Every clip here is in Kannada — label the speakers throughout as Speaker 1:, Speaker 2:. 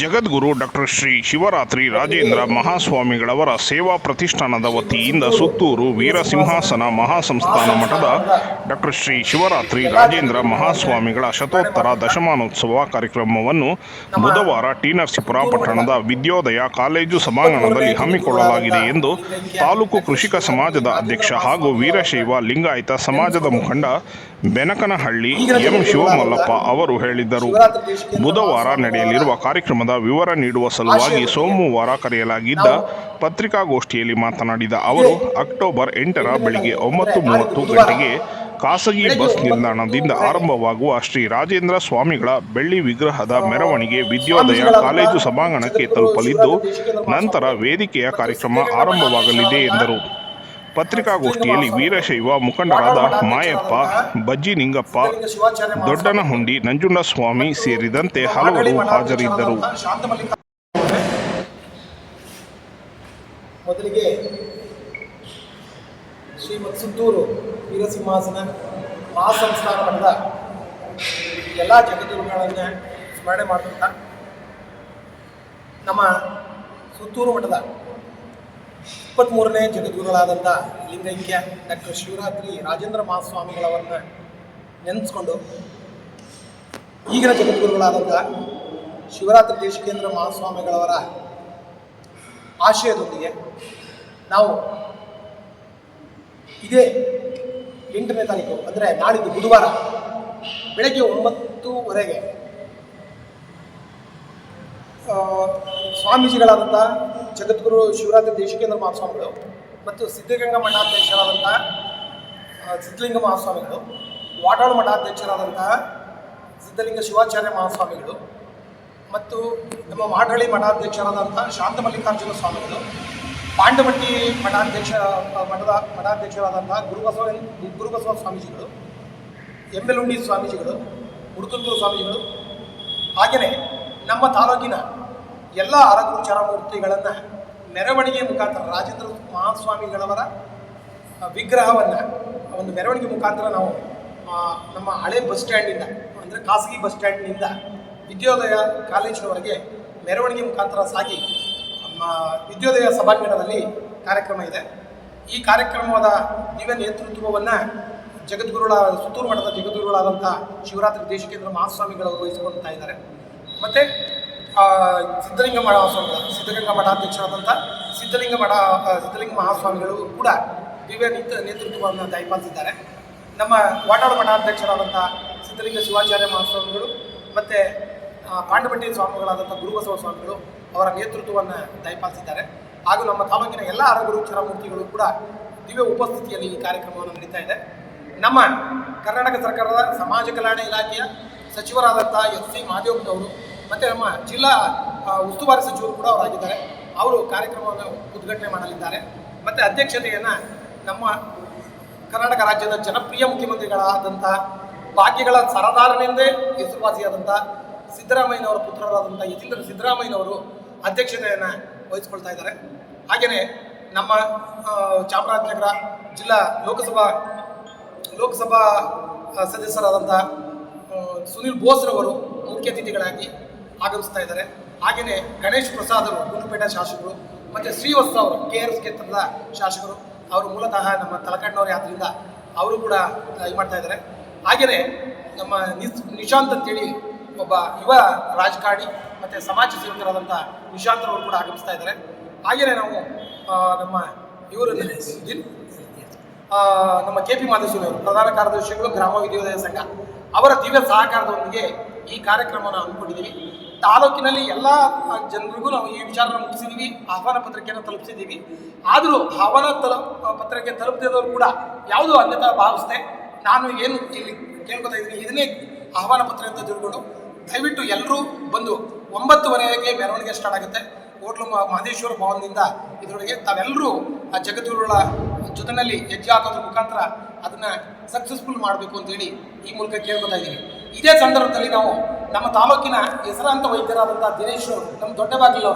Speaker 1: ಜಗದ್ಗುರು ಡಾಕ್ಟರ್ ಶ್ರೀ ಶಿವರಾತ್ರಿ ರಾಜೇಂದ್ರ ಮಹಾಸ್ವಾಮಿಗಳವರ ಸೇವಾ ಪ್ರತಿಷ್ಠಾನದ ವತಿಯಿಂದ ಸುತ್ತೂರು ವೀರಸಿಂಹಾಸನ ಮಹಾಸಂಸ್ಥಾನ ಮಠದ ಡಾಕ್ಟರ್ ಶ್ರೀ ಶಿವರಾತ್ರಿ ರಾಜೇಂದ್ರ ಮಹಾಸ್ವಾಮಿಗಳ ಶತೋತ್ತರ ದಶಮಾನೋತ್ಸವ ಕಾರ್ಯಕ್ರಮವನ್ನು ಬುಧವಾರ ಟಿ ನರಸೀಪುರ ಪಟ್ಟಣದ ವಿದ್ಯೋದಯ ಕಾಲೇಜು ಸಭಾಂಗಣದಲ್ಲಿ ಹಮ್ಮಿಕೊಳ್ಳಲಾಗಿದೆ ಎಂದು ತಾಲೂಕು ಕೃಷಿಕ ಸಮಾಜದ ಅಧ್ಯಕ್ಷ ಹಾಗೂ ವೀರಶೈವ ಲಿಂಗಾಯತ ಸಮಾಜದ ಮುಖಂಡ ಬೆನಕನಹಳ್ಳಿ ಎಂ ಶಿವಮಲ್ಲಪ್ಪ ಅವರು ಹೇಳಿದ್ದರು ಬುಧವಾರ ನಡೆಯಲಿರುವ ಕಾರ್ಯಕ್ರಮದ ವಿವರ ನೀಡುವ ಸಲುವಾಗಿ ಸೋಮವಾರ ಕರೆಯಲಾಗಿದ್ದ ಪತ್ರಿಕಾಗೋಷ್ಠಿಯಲ್ಲಿ ಮಾತನಾಡಿದ ಅವರು ಅಕ್ಟೋಬರ್ ಎಂಟರ ಬೆಳಿಗ್ಗೆ ಒಂಬತ್ತು ಮೂವತ್ತು ಗಂಟೆಗೆ ಖಾಸಗಿ ಬಸ್ ನಿಲ್ದಾಣದಿಂದ ಆರಂಭವಾಗುವ ಶ್ರೀ ರಾಜೇಂದ್ರ ಸ್ವಾಮಿಗಳ ಬೆಳ್ಳಿ ವಿಗ್ರಹದ ಮೆರವಣಿಗೆ ವಿದ್ಯೋದಯ ಕಾಲೇಜು ಸಭಾಂಗಣಕ್ಕೆ ತಲುಪಲಿದ್ದು ನಂತರ ವೇದಿಕೆಯ ಕಾರ್ಯಕ್ರಮ ಆರಂಭವಾಗಲಿದೆ ಎಂದರು. ಪತ್ರಿಕಾಗೋಷ್ಠಿಯಲ್ಲಿ ವೀರಶೈವ ಮುಖಂಡರಾದ ಮಾಯಪ್ಪ ಬಜ್ಜಿ ನಿಂಗಪ್ಪ ದೊಡ್ಡನಹುಂಡಿ ನಂಜುಂಡಸ್ವಾಮಿ ಸೇರಿದಂತೆ ಹಲವರು ಹಾಜರಿದ್ದರು.
Speaker 2: ಮೊದಲಿಗೆ ಶ್ರೀಮತ್ ಸುತ್ತೂರು ವೀರಸಿಂಹಾಸನ ಮಹಾಸಂಸ್ಥಾನ ಮಠದ ಎಲ್ಲ ಜಗದ್ಗುರುಗಳನ್ನು ಸ್ಮರಣೆ ಮಾಡುತ್ತಾ ನಮ್ಮ ಸುತ್ತೂರು ಮಠದ ಇಪ್ಪತ್ತ್ಮೂರನೇ ಜಗದ್ಗುರುಗಳಾದಂಥ ಲಿಂಗೈಕ್ಯ ಡಾಕ್ಟರ್ ಶಿವರಾತ್ರಿ ರಾಜೇಂದ್ರ ಮಹಾಸ್ವಾಮಿಗಳವರನ್ನ ನೆನೆಸ್ಕೊಂಡು ಈಗಿನ ಜಗದ್ಗುರುಗಳಾದಂಥ ಶಿವರಾತ್ರಿ ದೇಶಿಕೇಂದ್ರ ಮಹಾಸ್ವಾಮಿಗಳವರ ಆಶಯದೊಂದಿಗೆ ನಾವು ಇದೇ ಎಂಟನೇ ತಾರೀಕು, ಅಂದರೆ ನಾಳಿದ್ದು ಬುಧವಾರ ಬೆಳಗ್ಗೆ ಒಂಬತ್ತುವರೆಗೆ ಸ್ವಾಮೀಜಿಗಳಾದಂಥ ಜಗದ್ಗುರು ಶಿವರಾತ್ರಿ ದೇಶಿಕೇಂದ್ರ ಮಹಾಸ್ವಾಮಿಗಳು ಮತ್ತು ಸಿದ್ಧಗಂಗಾ ಮಠಾಧ್ಯಕ್ಷರಾದಂಥ ಸಿದ್ಧಲಿಂಗ ಮಹಾಸ್ವಾಮಿಗಳು, ವಾಟಾಳು ಮಠಾಧ್ಯಕ್ಷರಾದಂತಹ ಸಿದ್ಧಲಿಂಗ ಶಿವಾಚಾರ್ಯ ಮಹಾಸ್ವಾಮಿಗಳು ಮತ್ತು ನಮ್ಮ ಮಾಡಹಳ್ಳಿ ಮಠಾಧ್ಯಕ್ಷರಾದಂಥ ಶಾಂತಮಲ್ಲಿಕಾರ್ಜುನ ಸ್ವಾಮಿಗಳು, ಪಾಂಡವಟ್ಟಿ ಮಠಾಧ್ಯಕ್ಷ, ಮಠದ ಮಠಾಧ್ಯಕ್ಷರಾದಂಥ ಗುರುಬಸವ ಗುರುಬಸವ ಸ್ವಾಮೀಜಿಗಳು ಎಮ್ಮೆಲುಂಡಿ ಸ್ವಾಮೀಜಿಗಳು ಮುಡುಕುಂದೂರು ಸ್ವಾಮೀಜಿಗಳು ಹಾಗೆಯೇ ನಮ್ಮ ತಾಲೂಕಿನ ಎಲ್ಲ ಆರಗುರುಚರ ಮೂರ್ತಿಗಳನ್ನು ಮೆರವಣಿಗೆ ಮುಖಾಂತರ ರಾಜೇಂದ್ರ ಮಹಾಸ್ವಾಮಿಗಳವರ ವಿಗ್ರಹವನ್ನು ಒಂದು ಮೆರವಣಿಗೆ ಮುಖಾಂತರ ನಾವು ನಮ್ಮ ಹಳೆ ಬಸ್ ಸ್ಟ್ಯಾಂಡಿಂದ, ಅಂದರೆ ಖಾಸಗಿ ಬಸ್ ಸ್ಟ್ಯಾಂಡ್ನಿಂದ ವಿದ್ಯೋದಯ ಕಾಲೇಜಿನವರೆಗೆ ಮೆರವಣಿಗೆ ಮುಖಾಂತರ ಸಾಗಿ, ನಮ್ಮ ವಿದ್ಯೋದಯ ಸಭಾಂಗಣದಲ್ಲಿ ಕಾರ್ಯಕ್ರಮ ಇದೆ. ಈ ಕಾರ್ಯಕ್ರಮದ ದಿವ್ಯ ನೇತೃತ್ವವನ್ನು ಜಗದ್ಗುರುಳ, ಸುತ್ತೂರು ಮಠದ ಜಗದ್ಗುರುಗಳಾದಂಥ ಶಿವರಾತ್ರಿ ದೇಶಕೇಂದ್ರ ಮಹಾಸ್ವಾಮಿಗಳವರು ವಹಿಸಿಕೊಳ್ತಾ ಇದ್ದಾರೆ. ಮತ್ತು ಸಿದ್ಧಲಿಂಗ ಮಠ ಸಿದ್ಧಗಂಗಾ ಮಠಾಧ್ಯಕ್ಷರಾದಂಥ ಸಿದ್ಧಲಿಂಗ ಮಠ ಸಿದ್ಧಲಿಂಗ ಮಹಾಸ್ವಾಮಿಗಳು ಕೂಡ ದಿವ್ಯ ನೇತ ನೇತೃತ್ವವನ್ನು ದಯಪಾಲಿಸಿದ್ದಾರೆ. ನಮ್ಮ ವಾಟಾಳು ಮಠಾಧ್ಯಕ್ಷರಾದಂಥ ಸಿದ್ಧಲಿಂಗ ಶಿವಾಚಾರ್ಯ ಮಹಾಸ್ವಾಮಿಗಳು ಮತ್ತು ಪಾಂಡವಟ್ಟಿ ಸ್ವಾಮಿಗಳಾದಂಥ ಗುರುಬಸವ ಸ್ವಾಮಿಗಳು ಅವರ ನೇತೃತ್ವವನ್ನು ದಯಪಾಲಿಸಿದ್ದಾರೆ. ಹಾಗೂ ನಮ್ಮ ತಾಲೂಕಿನ ಎಲ್ಲ ಆರೋಗ್ಯ ಚರಮೂರ್ತಿಗಳು ಕೂಡ ದಿವ್ಯ ಉಪಸ್ಥಿತಿಯಲ್ಲಿ ಈ ಕಾರ್ಯಕ್ರಮವನ್ನು ನಡೀತಾ ಇದೆ. ನಮ್ಮ ಕರ್ನಾಟಕ ಸರ್ಕಾರದ ಸಮಾಜ ಕಲ್ಯಾಣ ಇಲಾಖೆಯ ಸಚಿವರಾದಂಥ ಎಸ್ ಸಿ ಮಹಾದೇವಪ್ಪನವರು ಮತ್ತು ನಮ್ಮ ಜಿಲ್ಲಾ ಉಸ್ತುವಾರಿ ಸಚಿವರು ಕೂಡ ಅವರಾಗಿದ್ದಾರೆ. ಅವರು ಕಾರ್ಯಕ್ರಮವನ್ನು ಉದ್ಘಾಟನೆ ಮಾಡಲಿದ್ದಾರೆ. ಮತ್ತು ಅಧ್ಯಕ್ಷತೆಯನ್ನು ನಮ್ಮ ಕರ್ನಾಟಕ ರಾಜ್ಯದ ಜನಪ್ರಿಯ ಮುಖ್ಯಮಂತ್ರಿಗಳಾದಂಥ, ಭಾಗ್ಯಗಳ ಸರದಾರನೆಂದೇ ಹೆಸರುವಾಸಿಯಾದಂಥ ಸಿದ್ದರಾಮಯ್ಯನವರ ಪುತ್ರರಾದಂಥ ಯತೀಂದ್ರ ಸಿದ್ದರಾಮಯ್ಯನವರು ಅಧ್ಯಕ್ಷತೆಯನ್ನು ವಹಿಸಿಕೊಳ್ತಾ ಇದ್ದಾರೆ. ಹಾಗೆಯೇ ನಮ್ಮ ಚಾಮರಾಜನಗರ ಜಿಲ್ಲಾ ಲೋಕಸಭಾ ಲೋಕಸಭಾ ಸದಸ್ಯರಾದಂಥ ಸುನಿಲ್ ಬೋಸ್ರವರು ಮುಖ್ಯ ಅತಿಥಿಗಳಾಗಿ ಆಗಮಿಸ್ತಾ ಇದ್ದಾರೆ. ಹಾಗೆಯೇ ಗಣೇಶ್ ಪ್ರಸಾದ್ ಅವರು, ಗುಂಡುಪೇಟೆ ಶಾಸಕರು ಮತ್ತು ಶ್ರೀವತ್ಸ ಅವರು, ಕೆ ಆರ್ ಎಸ್ ಕ್ಷೇತ್ರದ ಶಾಸಕರು, ಅವರು ಮೂಲತಃ ನಮ್ಮ ತಲಕಾಡ್ನವರು ಆದ್ದರಿಂದ ಅವರು ಕೂಡ ಇದು ಮಾಡ್ತಾ ಇದ್ದಾರೆ. ಹಾಗೆಯೇ ನಮ್ಮ ನಿಶಾಂತ್ ಅಂತೇಳಿ ಒಬ್ಬ ಯುವ ರಾಜಕಾರಣಿ ಮತ್ತು ಸಮಾಜ ಸೇವಕರಾದಂಥ ನಿಶಾಂತ್ ಅವರು ಕೂಡ ಆಗಮಿಸ್ತಾ ಇದ್ದಾರೆ. ಹಾಗೆಯೇ ನಾವು ನಮ್ಮ ಇವರು ನಮ್ಮ ಕೆ ಪಿ ಮಾಧೇಶ್ವರಿ ಅವರು, ಪ್ರಧಾನ ಕಾರ್ಯದರ್ಶಿಗಳು ಗ್ರಾಮ ವಿದ್ಯೋದಯ ಸಂಘ. ಅವರ ದಿವ್ಯ ಸಹಕಾರದೊಂದಿಗೆ ಈ ಕಾರ್ಯಕ್ರಮವನ್ನು ಹಮ್ಮಿಕೊಂಡಿದ್ದೀವಿ. ತಾಲೂಕಿನಲ್ಲಿ ಎಲ್ಲ ಜನರಿಗೂ ನಾವು ಈ ವಿಚಾರನ ಮುಗಿಸಿದೀವಿ. ಆಹ್ವಾನ ಪತ್ರಿಕೆಯನ್ನು ತಲುಪಿಸಿದ್ದೀವಿ ಆದರೂ ಆಹ್ವಾನ ತಲ ಪತ್ರಿಕೆ ತಲುಪದಿದ್ದವರು ಕೂಡ ಯಾವುದೋ ಅನ್ಯತಾ ಭಾವಿಸ್ದೆ, ನಾನು ಏನು ಇಲ್ಲಿ ಕೇಳ್ಕೊತಾ ಇದ್ದೀನಿ. ಇದನ್ನೇ ಆಹ್ವಾನ ಪತ್ರ ಅಂತ ತಿಳ್ಕೊಂಡು ದಯವಿಟ್ಟು ಎಲ್ಲರೂ ಬಂದು ಒಂಬತ್ತುವರೆಗೆ ಮೆರವಣಿಗೆ ಸ್ಟಾರ್ಟ್ ಆಗುತ್ತೆ. ಹೋಟ್ಲು ಮಹದೇಶ್ವರ ಭವನದಿಂದ ಇದರೊಳಗೆ ತಾವೆಲ್ಲರೂ ಆ, ಜಗದ್ಗುರುಗಳ ಜೊತೆಯಲ್ಲಿ ಹೆಜ್ಜೆ ಹಾಕೋದ್ರ ಮುಖಾಂತರ ಅದನ್ನು ಸಕ್ಸಸ್ಫುಲ್ ಮಾಡಬೇಕು ಅಂತೇಳಿ ಈ ಮೂಲಕ ಕೇಳ್ಕೊತಾ ಇದ್ದೀನಿ. ಇದೇ ಸಂದರ್ಭದಲ್ಲಿ ನಾವು ನಮ್ಮ ತಾಲೂಕಿನ ಹೆಸರಾಂತ ವೈದ್ಯರಾದಂಥ ದಿನೇಶ್ ಅವರು, ನಮ್ಮ ದೊಡ್ಡ ಬಾಗಿಲು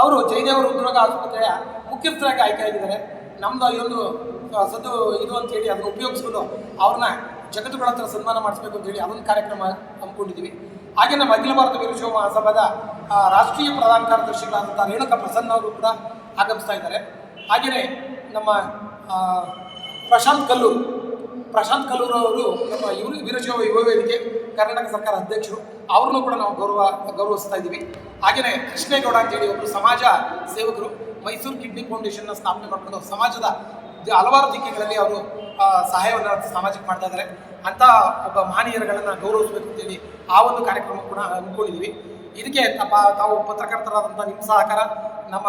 Speaker 2: ಅವರು ಜಯದೇವ ಹೃದ್ರೋಗ ಆಸ್ಪತ್ರೆಯ ಮುಖ್ಯಸ್ಥರಾಗಿ ಆಯ್ಕೆಯಾಗಿದ್ದಾರೆ. ನಮ್ಮದು ಈ ಒಂದು ಸದ್ದು ಇದು ಅಂತೇಳಿ ಅದನ್ನು ಉಪಯೋಗಿಸ್ಕೊಂಡು ಅವ್ರನ್ನ ಜಗತ್ತುಗಳ ಹತ್ರ ಸನ್ಮಾನ ಮಾಡಿಸ್ಬೇಕು ಅಂತೇಳಿ ಅದೊಂದು ಕಾರ್ಯಕ್ರಮ ಹಮ್ಮಿಕೊಂಡಿದ್ದೀವಿ. ಹಾಗೆ ನಮ್ಮ ಅಖಿಲ ಭಾರತ ವೀರಶೈವ ಮಹಾಸಭಾದ ರಾಷ್ಟ್ರೀಯ ಪ್ರಧಾನ ಕಾರ್ಯದರ್ಶಿಗಳಾದಂಥ ರೇಣುಕಾ ಪ್ರಸನ್ನ ಅವರು ಕೂಡ ಆಗಮಿಸ್ತಾ ಇದ್ದಾರೆ. ಹಾಗೆಯೇ ನಮ್ಮ ಪ್ರಶಾಂತ್ ಕಲ್ಲೂರು ಪ್ರಶಾಂತ್ ಕಲ್ಲೂರು ಅವರು ನಮ್ಮ ಇವರು ವೀರಶೈವ ಯುವ ವೇದಿಕೆ ಕರ್ನಾಟಕ ಸರ್ಕಾರ ಅಧ್ಯಕ್ಷರು, ಅವ್ರನ್ನೂ ಕೂಡ ನಾವು ಗೌರವ, ಗೌರವಿಸ್ತಾ ಇದ್ದೀವಿ. ಹಾಗೆಯೇ ಕೃಷ್ಣೇಗೌಡ ಅಂತೇಳಿ ಒಬ್ಬರು ಸಮಾಜ ಸೇವಕರು, ಮೈಸೂರು ಕಿಡ್ನಿ ಫೌಂಡೇಶನ್ನ ಸ್ಥಾಪನೆ ಮಾಡಿಕೊಂಡು ಸಮಾಜದ ಹಲವಾರು ದಿಕ್ಕಿಗಳಲ್ಲಿ ಅವರು ಸಹಾಯವನ್ನು ಸಮಾಜಕ್ಕೆ ಮಾಡ್ತಾ ಇದ್ದಾರೆ. ಅಂಥ ಒಬ್ಬ ಮಹನೀಯರುಗಳನ್ನು ಗೌರವಿಸಬೇಕು ಅಂತೇಳಿ ಆ ಒಂದು ಕಾರ್ಯಕ್ರಮ ಕೂಡ ಅಂದ್ಕೊಂಡಿದ್ದೀವಿ ಇದಕ್ಕೆ ತಪ್ಪ ತಾವು ಪತ್ರಕರ್ತರಾದಂಥ ನಿಮ್ಮ ಸಹಕಾರ, ನಮ್ಮ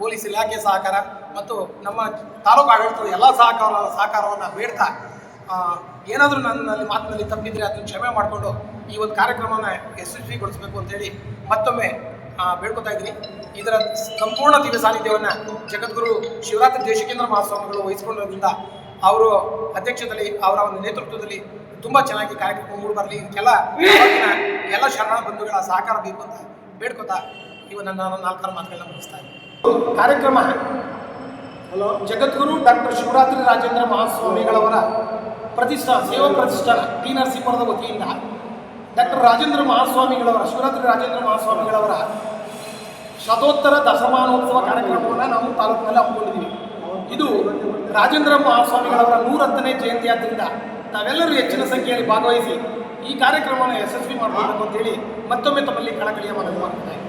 Speaker 2: ಪೊಲೀಸ್ ಇಲಾಖೆ ಸಹಕಾರ, ಮತ್ತು ನಮ್ಮ ತಾಲೂಕು ಆಡಳಿತದ ಎಲ್ಲ ಸಹಕಾರ, ಸಹಕಾರವನ್ನು ಬೇಡ್ತಾ ಏನಾದರೂ ನನ್ನಲ್ಲಿ ಮಾತಿನಲ್ಲಿ ತಪ್ಪಿದ್ರೆ ಅದನ್ನು ಕ್ಷಮೆ ಮಾಡಿಕೊಂಡು ಈ ಒಂದು ಕಾರ್ಯಕ್ರಮನ ಯಶಸ್ವಿಗೊಳಿಸಬೇಕು ಅಂತೇಳಿ ಮತ್ತೊಮ್ಮೆ ಬೇಡ್ಕೊತಾ ಇದ್ದೀನಿ. ಇದರ ಸಂಪೂರ್ಣ ದಿವ್ಯ ಸಾನ್ನಿಧ್ಯವನ್ನು ಜಗದ್ಗುರು ಶಿವರಾತ್ರಿ ದೇಶಕೇಂದ್ರ ಮಹಾಸ್ವಾಮಿಗಳು ವಹಿಸಿಕೊಂಡಿರೋದ್ರಿಂದ ಅವರು ಅಧ್ಯಕ್ಷದಲ್ಲಿ ಅವರ ಒಂದು ನೇತೃತ್ವದಲ್ಲಿ ತುಂಬ ಚೆನ್ನಾಗಿ ಕಾರ್ಯಕ್ರಮ ಮೂಡಿಬರಲಿ ಇದಕ್ಕೆಲ್ಲ ಎಲ್ಲ ಶರಣ ಬಂಧುಗಳ ಸಹಕಾರ ಬೇಕು ಅಂತ ಬೇಡ್ಕೊತಾ ಇವು ನನ್ನ ನಾಲ್ಕಾರು ಮಾತುಗಳನ್ನ ಮುಗಿಸ್ತಾ ಇದ್ದೀನಿ. ಕಾರ್ಯಕ್ರಮ. ಹಲೋ? ಜಗದ್ಗುರು ಡಾಕ್ಟರ್ ಶಿವರಾತ್ರಿ ರಾಜೇಂದ್ರ ಮಹಾಸ್ವಾಮಿಗಳವರ ಪ್ರತಿಷ್ಠಾನ ಸೇವಾ ಪ್ರತಿಷ್ಠಾನ ಟಿ ನರಸೀಪುರದ ವತಿಯಿಂದ ಡಾಕ್ಟರ್ ರಾಜೇಂದ್ರ ಮಹಾಸ್ವಾಮಿಗಳವರ, ಶಿವರಾತ್ರಿ ರಾಜೇಂದ್ರ ಮಹಾಸ್ವಾಮಿಗಳವರ ಶತೋತ್ತರ ದಶಮಾನೋತ್ಸವ ಕಾರ್ಯಕ್ರಮವನ್ನು ನಾವು ತಾಲೂಕಿನಲ್ಲಿ ಹಮ್ಮಿಕೊಂಡಿದ್ದೀವಿ. ಇದು ರಾಜೇಂದ್ರ ಮಹಾಸ್ವಾಮಿಗಳವರ ನೂರತ್ತನೇ ಜಯಂತಿ ಆದ್ದರಿಂದ ತಾವೆಲ್ಲರೂ ಹೆಚ್ಚಿನ ಸಂಖ್ಯೆಯಲ್ಲಿ ಭಾಗವಹಿಸಿ ಈ ಕಾರ್ಯಕ್ರಮವನ್ನು ಯಶಸ್ವಿ ಮಾಡಬೇಕು ಅಂತೇಳಿ ಮತ್ತೊಮ್ಮೆ ತಮ್ಮಲ್ಲಿ ಕಳಕಳಿಯ ಮನವಿ ಮಾಡ್ತಾ ಇದ್ದೀನಿ